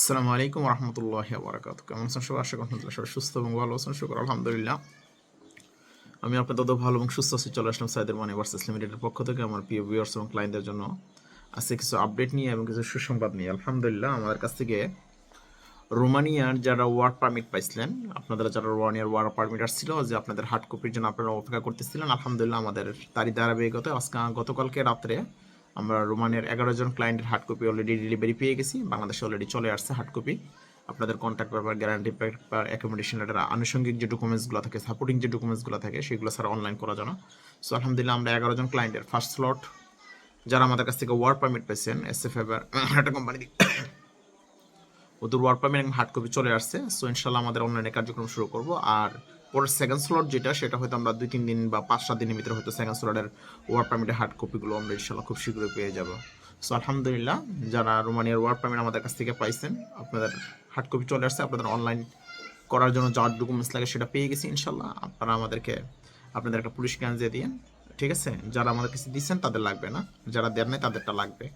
আসসালামু আলাইকুম রহমতুল্লাহ বারাকাত কেমন আছেন সবাই? আশা করি সবাই সুস্থ এবং ভালো আছেন। শুক্র, আলহামদুলিল্লাহ। আমি আপনাদের তো ভালো এবং সুস্থ আছি। চলে আসলাম সাইদের মানি ভার্সেস লিমিটেডের পক্ষ থেকে আমার প্রিয় ভিউয়ার্স এবং ক্লায়েন্টদের জন্য। আজকে কিছু আপডেট নিয়ে এবং কিছু সুসংবাদ নিয়ে। আলহামদুলিল্লাহ, আমাদের কাছ থেকে রোমানিয়ার যারা ওয়ার্ক পারমিট পাইছিলেন, আপনাদের যারা রোমানিয়ার ওয়ার্ক পারমিট আসছিল, যে আপনাদের হার্ড কপির জন্য আপনারা অপেক্ষা করতেছিলেন। আলহামদুলিল্লাহ, আমাদের তারই ধারাবাহিকতা আজকে, গতকালকে রাত্রে আমরা রোমানের এগারো জন ক্লায়েন্টের হার্ড কপি অলরেডি ডেলিভারি পেয়ে গেছি, বাংলাদেশে অলরেডি চলে আসছে হার্ড কপি আপনাদের contact paper guarantee paper accommodation letter আনুষঙ্গিক যে ডকুমেন্টসগুলো থাকে সাপোর্টিং যে ডকুমেন্টসগুলো থাকে, সেগুলো স্যার অনলাইন করা যায় না সো আলহামদুলিল্লাহ আমরা এগারো জন ক্লায়েন্টের ফার্স্ট স্লট যারা আমাদের কাছ থেকে ওয়ার্ক পারমিট পেয়েছেন এস এফ এবার একটা কোম্পানি ওদের ওয়ার্ক পারমিট এবং হার্ড কপি চলে আসছে। সো ইনশাল্লাহ আমাদের অনলাইনে কার্যক্রম শুরু করব। আর পরের সেকেন্ড স্লট যেটা, সেটা হয়তো আমরা দুই, তিন দিন বা পাঁচ, সাত দিনের ভিতরে হয়তো সেকেন্ড স্লটের ওয়ার্ক পারমিটের হার্ড কপিগুলো আমরা ইনশাল্লাহ খুব শীঘ্রই পেয়ে যাব। সো আলহামদুলিল্লাহ, যারা রোমানিয়ার ওয়ার্ক পারমিট আমাদের কাছ থেকে পাইছেন, আপনাদের হার্ড কপি চলে আসছে, আপনাদের অনলাইন করার জন্য যা ডকুমেন্টস লাগে সেটা পেয়ে গেছি ইনশাল্লাহ আপনারা আমাদেরকে, আপনাদের একটা পুলিশ ক্যান দিয়ে দিন ঠিক আছে? যারা আমাদের কাছে দিচ্ছেন, তাদের লাগবে না। যারা দেন নাই, তাদেরটা লাগবে।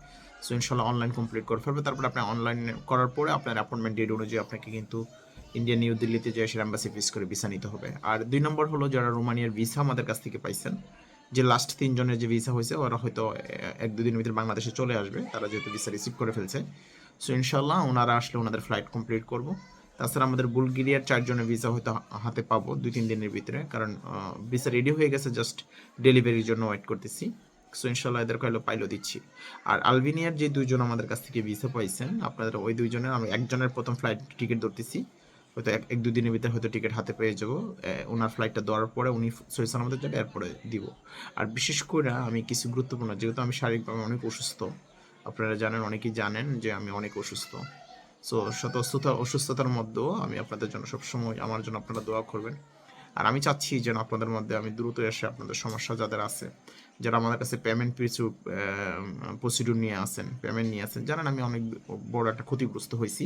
সো ইনশাল্লাহ অনলাইন কমপ্লিট করে ফেলবে। তারপরে আপনি অনলাইন করার পরে আপনার অ্যাপয়েন্টমেন্ট ডেট অনুযায়ী আপনাকে কিন্তু ইন্ডিয়া নিউ দিল্লিতে যে এসে অ্যাম্বাসি ফিস করে ভিসা নিতে হবে। আর দুই নম্বর হলো যারা রোমানিয়ার ভিসা আমাদের কাছ থেকে পাইছেন, যে লাস্ট তিনজনের যে ভিসা হয়েছে, ওরা হয়তো এক দুদিনের ভিতরে বাংলাদেশে চলে আসবে। তারা যেহেতু ভিসা রিসিভ করে ফেলছে। সো ইনশাল্লাহ ওনারা আসলে ওনাদের ফ্লাইট কমপ্লিট করব। তাছাড়া আমাদের বুলগেরিয়ার চারজনের ভিসা হয়তো হাতে পাবো দুই তিন দিনের ভিতরে। কারণ ভিসা রেডি হয়ে গেছে জাস্ট ডেলিভারির জন্য ওয়েট করতেছি। সো ইনশাল্লাহ এদের কয়লো পাইলো দিচ্ছি। আর আলবেনিয়ার যে দুইজন আমাদের কাছ থেকে ভিসা পাইছেন, আপনাদের ওই দুইজনের, আমি একজনের প্রথম ফ্লাইট টিকিট ধরতেছি। হয়তো এক এক দুদিনের ভিতরে হয়তো টিকিট হাতে পেয়ে যাব। ওনার ফ্লাইটটা দেওয়ার পরে উনি সহি সালামতের জন্য এরপরে দিব। আর বিশেষ করে আমি কিছু গুরুত্বপূর্ণ, যেহেতু আমি শারীরিকভাবে অনেক অসুস্থ, আপনারা জানেন, অনেকেই জানেন যে আমি অনেক অসুস্থ। সো শত অসুস্থতা অসুস্থতার মধ্যেও আমি আপনাদের জন্য সবসময় আমার জন্য আপনারা দোয়া করবেন। আর আমি চাচ্ছি যেন আপনাদের মধ্যে আমি দ্রুত এসে আপনাদের সমস্যা যাদের আছে, যারা আমাদের কাছে পেমেন্ট পিছু প্রসিডিউর নিয়ে আসেন পেমেন্ট নিয়ে আসেন জানেন আমি অনেক বড় একটা ক্ষতিগ্রস্ত হয়েছি।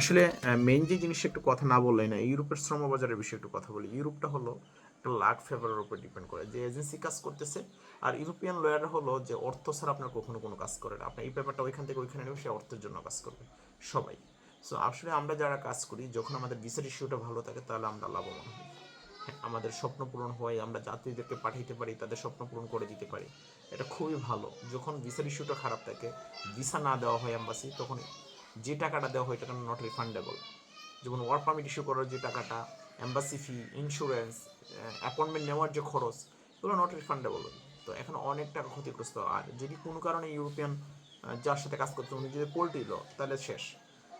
আসলে মেইন যে জিনিসটা একটু কথা না বললেই না, ইউরোপের শ্রমবাজারের বিষয়ে একটু কথা বলি। ইউরোপটা হলো একটা লাখ ফেভারের উপর ডিপেন্ড করে। যে এজেন্সি কাজ করতেছে, আর ইউরোপিয়ান লয়ার হলো যে অর্থ ছাড়া আপনার কখনো কোনো কাজ করে না। আপনার এই পেপারটা ওইখান থেকে ওইখানে নেবে, সে অর্থের জন্য কাজ করবে। সবাই। সো আসলে আমরা যারা কাজ করি, যখন আমাদের ভিসার ইস্যুটা ভালো থাকে, তাহলে আমরা লাভবান হই। আমাদের স্বপ্ন পূরণ হয় আমরা যাত্রীদেরকে পাঠাইতে পারি, তাদের স্বপ্ন পূরণ করে দিতে পারি। এটা খুবই ভালো। যখন ভিসার ইস্যুটা খারাপ থাকে ভিসা না দেওয়া হয় অ্যাম্বাসি তখন যে টাকাটা দেওয়া হয় এটা নট রিফান্ডেবল যেমন ওয়ার্ক পারমিট ইস্যু করার যে টাকাটা অ্যাম্বাসি ফি ইন্স্যুরেন্স অ্যাপয়েন্টমেন্ট নেওয়ার যে খরচ, এগুলো নট রিফান্ডেবল তো এখন অনেক টাকা ক্ষতিগ্রস্ত। আর যদি কোনো কারণে ইউরোপিয়ান যার সাথে কাজ করতে উনি যদি পোল্ট্রি ল, তাহলে শেষ।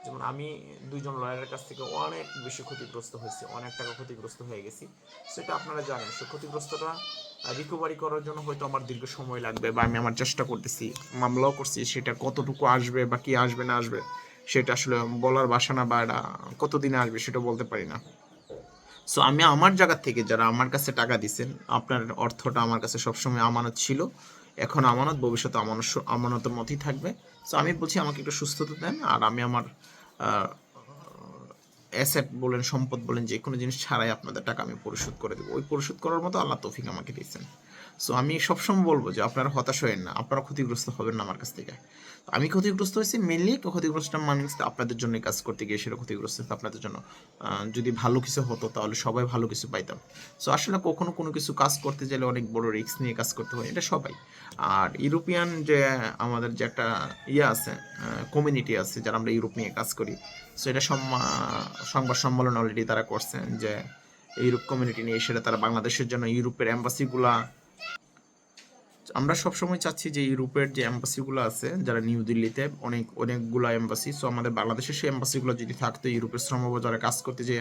যেমন আমি দুইজন লয়ারের কাছ থেকে অনেক বেশি ক্ষতিগ্রস্ত হয়েছি, অনেক টাকা ক্ষতিগ্রস্ত হয়ে গেছি। সেটা আপনারা জানেন, সে ক্ষতিগ্রস্তটা রিকভারি করার জন্য হয়তো আমার দীর্ঘ সময় লাগবে বা আমি আমার চেষ্টা করতেছি, মামলাও করছি, সেটা কতটুকু আসবে বা কি আসবে না আসবে, সেটা আসলে বলার বাসা না বা এটা কতদিনে আসবে সেটা বলতে পারি না। সো আমি আমার জায়গা থেকে যারা আমার কাছে টাকা দিচ্ছেন আপনার অর্থটা আমার কাছে সবসময় আমানত ছিল। এখন আমানত, ভবিষ্যতে আমানত আমানতের মতোই থাকবে। সো আমি বলছি আমাকে একটু সুস্থতা দেন, আর আমি আমার অ্যাসেট বলেন, সম্পদ বলেন যে কোনো জিনিস ছাড়াই আপনাদের টাকা আমি পরিশোধ করে দেবো। ওই পরিশোধ করার মতো আল্লাহ তৌফিক আমাকে দিয়েছেন। সো আমি সবসময় বলব যে আপনারা হতাশ হয়েন না। আপনারা ক্ষতিগ্রস্ত হবেন না আমার কাছ থেকে। আমি ক্ষতিগ্রস্ত হয়েছি মেনলি ক্ষতিগ্রস্ত মানুষ আপনাদের জন্য কাজ করতে গিয়ে সেটা ক্ষতিগ্রস্ত আপনাদের জন্য যদি ভালো কিছু হতো তাহলে সবাই ভালো কিছু পাইতাম। সো আসলে কখনো কোনো কিছু কাজ করতে গেলে অনেক বড় রিস্ক নিয়ে কাজ করতে হয়, এটা সবাই। আর ইউরোপিয়ান যে, আমাদের যে একটা ইয়ে আছে কমিউনিটি আছে, যারা আমরা ইউরোপ নিয়ে কাজ করি সো এটা সংবাদ সম্মেলন অলরেডি তারা করছেন যে ইউরোপ কমিউনিটি নিয়ে সেটা তারা বাংলাদেশের জন্য ইউরোপের অ্যাম্বাসিগুলা আমরা সবসময় চাচ্ছি যে ইউরোপের যে এম্বাসিগুলো আছে, যারা নিউ দিল্লিতে অনেক, অনেকগুলো এম্বাসি সো আমাদের বাংলাদেশের সেই এম্বাসিগুলো যদি থাকতো, ইউরোপের শ্রমবাজারে কাজ করতে যে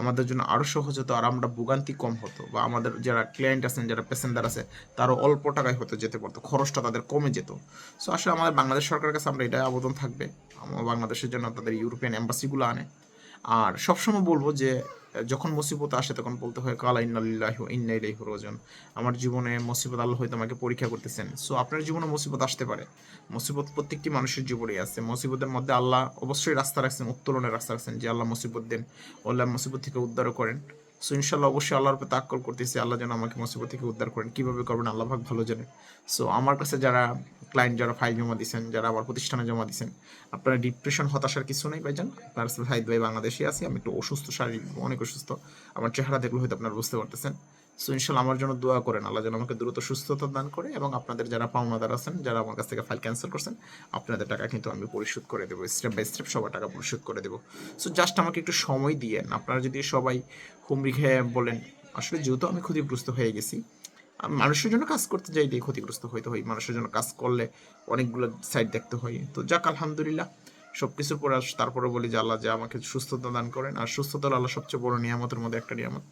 আমাদের জন্য আরও সহজ হতো, আর আমরা ভোগান্তি কম হতো, বা আমাদের যারা ক্লায়েন্ট আছেন, যারা প্যাসেঞ্জার আছে, তারও অল্প টাকায় হতে যেতে পারতো, খরচটা তাদের কমে যেত। সো আসলে আমাদের বাংলাদেশ সরকারের কাছে আমরা এটাই আবেদন থাকবে বাংলাদেশের জন্য তাদের ইউরোপিয়ান এম্বাসিগুলো আনে। আর সবসময় বলব যে যখন মুসিবত আসে তখন বলতে হয়, কালা ইন্নালিল্লাহ ইন্নাইলাই রোজন আমার জীবনে মুসিবত আল্লাহ হয়তো আমাকে পরীক্ষা করতেছেন। সো আপনার জীবনে মুসিবত আসতে পারে। মুসিবত প্রত্যেকটি মানুষের জীবনে আছে। মুসিবতের মধ্যে আল্লাহ অবশ্যই রাস্তা রাখছেন উত্তোলনের রাস্তা রাখছেন যে আল্লাহ মুসিবত দেন, আল্লাহ মুসিবত থেকে উদ্ধার করেন। সো ইনশাল্লাহ অবশ্যই আল্লাহর উপরে তাক্কল করতেছি, আল্লাহ যেন আমাকে মুসিবত থেকে উদ্ধার করেন। কীভাবে করবেন, আল্লাহ ভাগ ভালো জানেন। সো আমার কাছে যারা ক্লায়েন্ট যারা ফাইল জমা দিচ্ছেন যারা আমার প্রতিষ্ঠানে জমা দিচ্ছেন আপনারা ডিপ্রেশন হতাশার কিছু নেই ভাইজান। আপনার সাইদ ভাই বাংলাদেশে আছি, আমি একটু অসুস্থ, শারীরিক অনেক অসুস্থ। আমার চেহারা দেখলে হয়তো আপনারা বুঝতে পারতেছেন। সো ইনশাল্লাহ আমার জন্য দোয়া করেন, আল্লাহ যেন আমাকে দ্রুত সুস্থতা দান করে এবং আপনাদের যারা পাওনাদার আছেন, যারা আমার কাছ থেকে ফাইল ক্যান্সেল করছেন, আপনাদের টাকা কিন্তু আমি পরিশোধ করে দেবো। স্টেপ বাই স্টেপ সবার টাকা পরিশোধ করে দেবো। সো জাস্ট আমাকে একটু সময় দিয়েন। আপনারা যদি সবাই হুমড়ি খেয়ে বলেন, আসলে যেহেতু আমি ক্ষতিগ্রস্ত হয়ে গেছি মানুষের জন্য কাজ করতে যাই, দিয়ে ক্ষতিগ্রস্ত হইতে হয়। মানুষের জন্য কাজ করলে অনেকগুলো সাইড দেখতে হয়। তো যাক, আলহামদুলিল্লাহ সব কিছুর পরে আস- তারপরে বলি যে আল্লাহ যে আমাকে সুস্থতা দান করেন। আর সুস্থতা আল্লাহ সবচেয়ে বড় নিয়ামতের মধ্যে একটা নিয়ামত।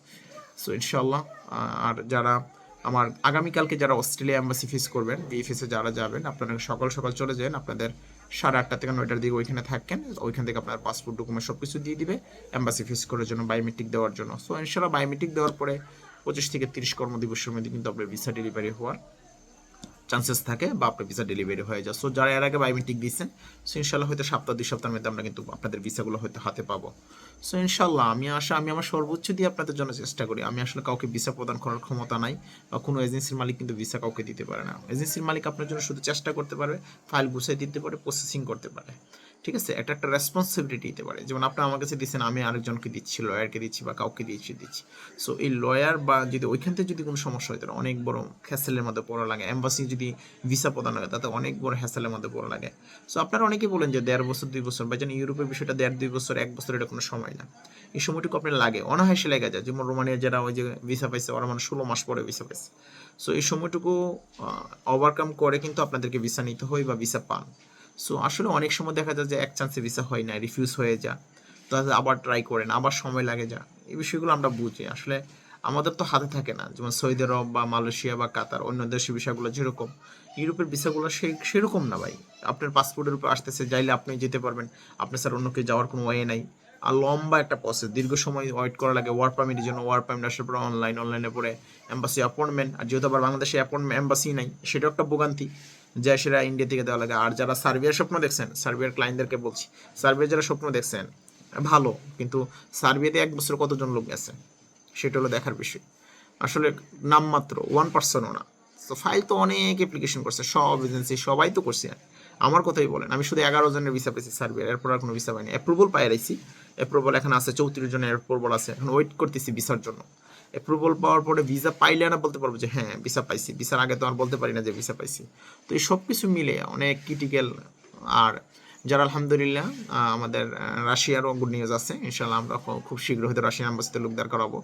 সো ইনশাল্লাহ আর যারা আমার আগামীকালকে যারা অস্ট্রেলিয়া এম্বাসি ফিস করবেন বিএফএসে যারা যাবেন, আপনারা সকাল সকাল চলে যান, আপনাদের সাড়ে আটটা থেকে নয়টার দিকে ওইখানে থাকেন, ওইখান থেকে আপনার পাসপোর্ট ডকুমেন্ট সব কিছু দিয়ে দিবে এম্বাসি ফিস করার জন্য বায়োমেট্রিক দেওয়ার জন্য। সো ইনশাল্লাহ বায়োমেট্রিক দেওয়ার পরে পঁচিশ থেকে তিরিশ কর্মদিবসের মধ্যে কিন্তু আপনার ভিসা ডেলিভারি হওয়ার চান্সেস থাকে বা আপনার ভিসা ডেলিভারি হয়ে যায়। সো যারা এর আগে বায়োমেট্রিক দিচ্ছেন সো ইনশাল্লাহ হয়তো সপ্তাহ, দুই সপ্তাহের মধ্যে আমরা কিন্তু আপনাদের ভিসাগুলো হয়তো হাতে পাবো। সো ইনশাল্লাহ আমি আশা, আমি আমার সর্বোচ্চ দিয়ে আপনাদের জন্য চেষ্টা করি। আমি আসলে কাউকে ভিসা প্রদান করার ক্ষমতা নাই বা কোনো এজেন্সির মালিক কিন্তু ভিসা কাউকে দিতে পারে না। এজেন্সির মালিক আপনার জন্য শুধু চেষ্টা করতে পারবে ফাইল গুছিয়ে দিতে পারে প্রসেসিং করতে পারে। ঠিক আছে? একটা একটা রেসপন্সিবিলিটি দিতে পারে। যেমন আপনি আমার কাছে দিচ্ছেন, আমি আরেকজনকে দিচ্ছি লয়ারকে দিচ্ছি বা কাউকে দিচ্ছি দিচ্ছি। সো এই লয়ার বা যদি ওইখান থেকে যদি কোনো সমস্যা হয়, তাহলে অনেক বড় হ্যাসেলের মধ্যে পড়া লাগে। এম্বাসি যদি ভিসা প্রদান হয়, তাতে অনেক বড় হ্যাসেলের মধ্যে পড়া লাগে। সো আপনারা অনেকেই বলেন যে দেড় বছর, দুই বছর, বা যেন ইউরোপের বিষয়টা দেড়, দুই বছর, এক বছর এটা কোনো সময় না। এই সময়টুকু আপনার লাগে। অনাহাসে লেগে যায়। যেমন রোমানিয়া যারা ওই যে ভিসা পাইছে, ওরা মানে ষোলো মাস পরে ভিসা পাইছে। সো এই সময়টুকু ওভারকাম করে কিন্তু আপনাদেরকে ভিসা নিতে হয় বা ভিসা পান। সো আসলে অনেক সময় দেখা যায় যে এক চান্সে ভিসা হয় না রিফিউজ হয়ে যা তাহলে আবার ট্রাই করেন, আবার সময় লাগে যা, এই বিষয়গুলো আমরা বুঝি। আসলে আমাদের তো হাতে থাকে না, যেমন সৌদি আরব বা মালয়েশিয়া বা কাতার, অন্য দেশের ভিসাগুলো যেরকম, ইউরোপের ভিসাগুলো সেই, সেরকম না ভাই। আপনার পাসপোর্টের উপর আসতেছে, যাইলে আপনি যেতে পারবেন। আপনার স্যার অন্য কেউ যাওয়ার কোনো ওয়ে নাই। আর লম্বা একটা প্রসেস দীর্ঘ সময় ওয়েট করা লাগে ওয়ার্ক পারমিটের জন্য। ওয়ার্ক পারমিট আসার পরে অনলাইন অনলাইনে পরে এম্বাসি অ্যাপয়েন্টমেন্ট আর যেহেতু আবার বাংলাদেশে অ্যাপয়েন্টমেন্ট এম্বাসি নাই, সেটাও একটা ভোগান্তি। যা সেটা ইন্ডিয়া থেকে দেওয়া লাগে। আর যারা সার্বিয়ার স্বপ্ন দেখছেন, সার্বিয়ার ক্লায়েন্টদেরকে বলছি, সার্বিয়ার যারা স্বপ্ন দেখছেন, ভালো, কিন্তু সার্বিয়াতে এক বছর কতজন লোক গেছে? সেটা হলো দেখার বিষয়। আসলে নামমাত্র ওয়ান পার্সেন্টও না। তো ফাইল তো অনেক অ্যাপ্লিকেশন করছে, সব এজেন্সি সবাই তো করছে। আমার কথাই বলেন, আমি শুধু এগারো জনের ভিসা পেয়েছি সার্বিয়ার, এরপর আর কোনো ভিসা পাইনি। অ্যাপ্রুভাল পাই রাইছি অ্যাপ্রুভাল এখন আছে, চৌত্রিশ জনের অ্যাপ্রুভাল আছে। এখন ওয়েট করতেছি ভিসার জন্য। অ্যাপ্রুভাল পাওয়ার পরে ভিসা পাইলে না বলতে পারব যে হ্যাঁ ভিসা পাইছি। ভিসার আগে তো আর বলতে পারি না যে ভিসা পাইছি। তো এই সব কিছু মিলে অনেক ক্রিটিক্যাল আর যারা আলহামদুলিল্লাহ আমাদের রাশিয়ারও গুড নিউজ আছে। ইনশাল্লাহ আমরা খুব- শীঘ্র হয়তো রাশিয়ান আম্বাসিতে লোকদার করাবো।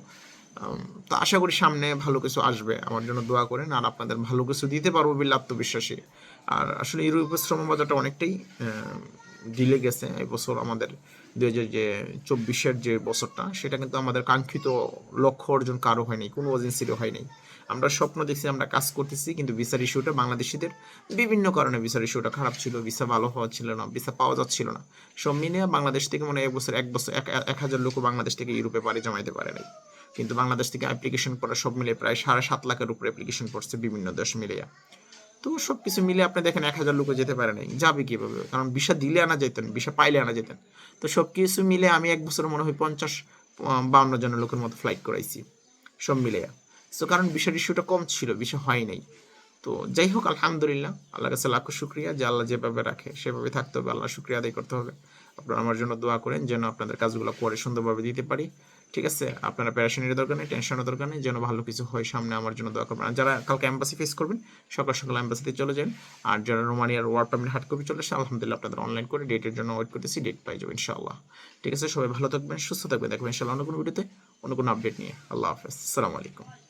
তো আশা করি সামনে ভালো কিছু আসবে। আমার জন্য দোয়া করেন আর আপনাদের ভালো কিছু দিতে পারব বলে আত্মবিশ্বাসী। আর আসলে ইউরোপের শ্রম বাজারটা অনেকটাই ডিলে গেছে এই বছর আমাদের দুই হাজার যে চব্বিশের যে বছরটা, সেটা কিন্তু আমাদের কাঙ্ক্ষিত লক্ষ্য অর্জন কারও হয়নি, কোনো এজেন্সিরও হয়নি। আমরা স্বপ্ন দেখছি, আমরা কাজ করতেছি, কিন্তু ভিসার ইস্যুটা বাংলাদেশিদের বিভিন্ন কারণে ভিসার ইস্যুটা খারাপ ছিল ভিসা ভালো হওয়া ছিল না ভিসা পাওয়া যাচ্ছিল না। সব মিলিয়ে বাংলাদেশ থেকে মনে এক বছর এক বছর, এক হাজার লোক বাংলাদেশ থেকে ইউরোপে পাড়ি জমাইতে পারে নাই। কিন্তু বাংলাদেশ থেকে অ্যাপ্লিকেশন করা সব মিলে প্রায় সাড়ে সাত লাখের উপরে অ্যাপ্লিকেশন করছে বিভিন্ন দেশ মিলিয়ে। তো সব কিছু মিলে আপনি দেখেন এক হাজার লোকও যেতে পারে নাই। যাবে কীভাবে? কারণ ভিসা দিলে আনা যেতেন বিষা পাইলে আনা যেতেন তো সব কিছু মিলে আমি এক বছর মনে হয় পঞ্চাশ বাউন্ন জনের লোকের মতো ফ্লাইট করাইছি, সব মিলে সো কারণ বিষয় ইস্যুটা কম ছিল বিষয় হয় নাই। তো যাই হোক, আলহামদুলিল্লাহ আল্লাহ কাছে লাখো শুক্রিয়া। যে আল্লাহ যেভাবে রাখে, সেভাবে থাকতে হবে আল্লাহ শুক্রিয়া আদায় করতে হবে। আপনারা আমার জন্য দোয়া করেন, যেন আপনাদের কাজগুলো করে সুন্দরভাবে দিতে পারি। ঠিক আছে? আপনারা প্যারাশনের দরকার নেই, টেনশনের দরকার নেই, যেন ভালো কিছু হয় সামনে আমার জন্য দোয়া করবেন। আর যারা কালকে অ্যাম্বাসি ফেস করবেন, সকাল সকাল অ্যাম্বাসিতে চলে যান। আর যারা রোমানিয়ার ওয়ার্ড পারমিট হার্ড কপি চলে আসে, আলহামদুলিল্লাহ আপনাদের অনলাইন করে ডেটের জন্য ওয়েট করতেছি ডেট পাই যাব ইনশাআল্লাহ। ঠিক আছে? সবাই ভালো থাকবেন, সুস্থ থাকবেন। দেখবেন ইনশাআল্লাহ অন্য কোনো ভিডিওতে অন্য কোনো আপডেট নিয়ে। আল্লাহ হাফেজ। আসসালামু আলাইকুম।